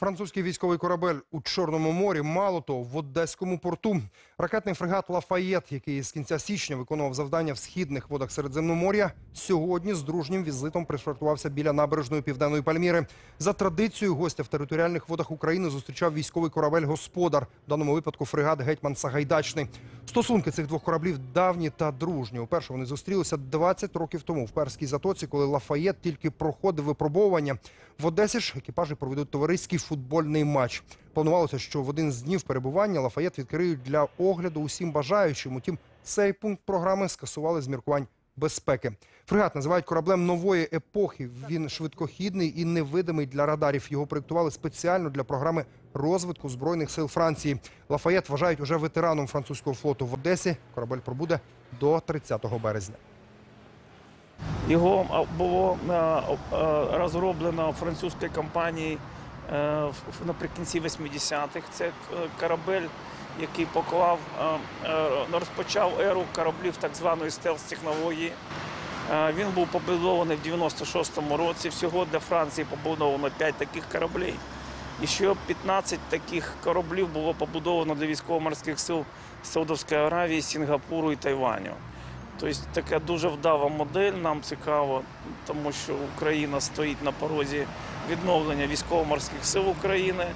Французький військовий корабель у Чорному морі, мало того, в Одеському порту. Ракетний фрегат Лафаєт, який з кінця січня виконував завдання в східних водах Середземномор'я, сьогодні з дружнім візитом пришвартувався біля набережної Південної Пальміри. За традицією гостя в територіальних водах України зустрічав військовий корабель Господар, в даному випадку фрегат Гетьман Сагайдачний. Стосунки цих двох кораблів давні та дружні. Уперше вони зустрілися 20 років тому в Перській затоці, коли Лафаєт тільки проходив випробовування. В Одесі ж екіпажі проведуть товариський футбольний матч. Планувалося, що в один з днів перебування Лафаєт відкриють для огляду усім бажаючим. Утім, цей пункт програми скасували з міркувань безпеки. Фрегат називають кораблем нової епохи. Він швидкохідний і невидимий для радарів. Його проєктували спеціально для програми розвитку збройних сил Франції. Лафаєт вважають уже ветераном французького флоту в Одесі. Корабель пробуде до 30 березня. Його було е, е, розроблено французькою компанією наприкінці 80-х. Це е, корабель, який поклав, е, е, розпочав еру кораблів так званої стелс-технології. Е, Він був побудований в 96-му році. Всього для Франції побудовано 5 таких кораблів. І ще 15 таких кораблів було побудовано для військово-морських сил Саудовської Аравії, Сінгапуру і Тайваню. Тобто така дуже вдава модель. Нам цікаво, тому що Україна стоїть на порозі відновлення військово-морських сил України.